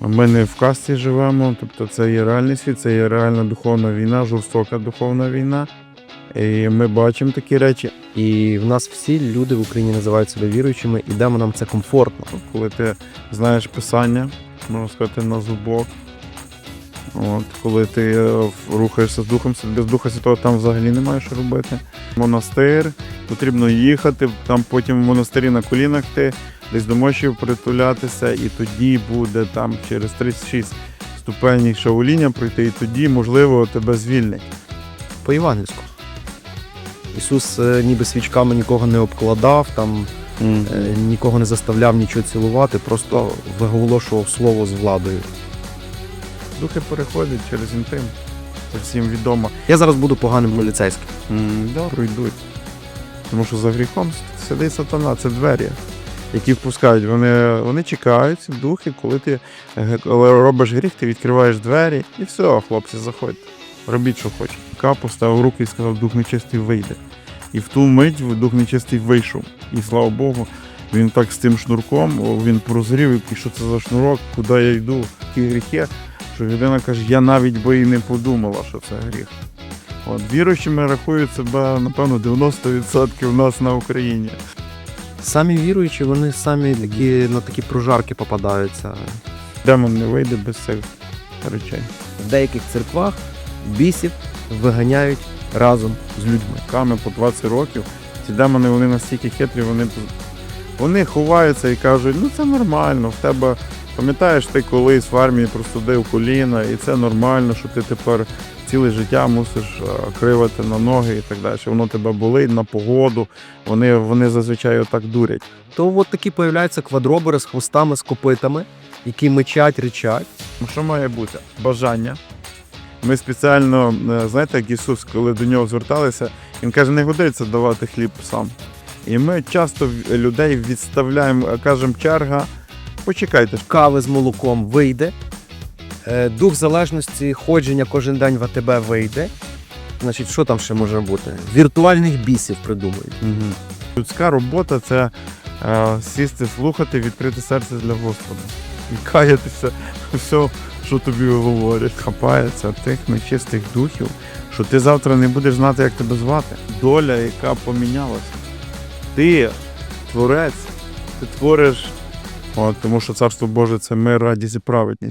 Ми не в касті живемо, тобто це є реальний світ, це є реальна духовна війна, жорстока духовна війна. І ми бачимо такі речі. І в нас всі люди в Україні називають себе віруючими, і демо нам це комфортно. коли ти знаєш писання, можна сказати, на зубок. От, коли ти е, рухаєшся з Духом без Духа Святого там взагалі немає що робити. Монастир, потрібно їхати, там потім в монастирі на колінах ти десь до мощів притулятися, і тоді буде там через 36 ступенів шауління пройти, і тоді, можливо, тебе звільнять. По євангельську. Ісус е, ніби свічками нікого не обкладав, там е, нікого не заставляв нічого цілувати, просто виголошував слово з владою. Духи переходять через інтим. Це всім відомо. Я зараз буду поганим поліцейським. Да. Пройдуть. Тому що за гріхом сидить сатана, це двері, які впускають. Вони, вони чекають, духи, коли ти е, коли робиш гріх, ти відкриваєш двері і все, хлопці, заходьте. Робіть, що хочете. Ка поставив руки і сказав, дух нечистий вийде. І в ту мить дух нечистий вийшов. І слава Богу, він так з тим шнурком, він прозрів, і що це за шнурок, куди я йду, які гріхи, що людина каже, я навіть би і не подумала, що це гріх. От, віруючими рахують себе, напевно, 90% у нас на Україні. Самі віруючі, вони самі такі на такі прожарки попадаються. Демон не вийде без цих речей. В деяких церквах бісів виганяють разом з людьми. Ками по 20 років. Ці демони вони настільки хитрі, вони, вони ховаються і кажуть, ну це нормально, в тебе. Пам'ятаєш, ти колись в армії простудив коліна, і це нормально, що ти тепер ціле життя мусиш е, кривати на ноги і так далі. Воно тебе болить на погоду. Вони, вони зазвичай отак дурять. То от такі появляються квадробери з хвостами, з копитами, які мечать, речать. Ну, Що має бути? Бажання. Ми спеціально, е, знаєте, як Ісус, коли до нього зверталися, він каже, не годиться давати хліб сам. І ми часто людей відставляємо, кажемо, черга, почекайте. Кави з молоком вийде. Е, Дух залежності ходження кожен день в АТБ вийде. Значить, що там ще може бути? Віртуальних бісів придумають. Угу. Людська робота це е, сісти, слухати, відкрити серце для Господа. І каятися все, що тобі говорять. Хапається тих нечистих духів, що ти завтра не будеш знати, як тебе звати. Доля, яка помінялася. Ти творець, ти твориш. От, тому що царство Боже це мир, радість і праведність.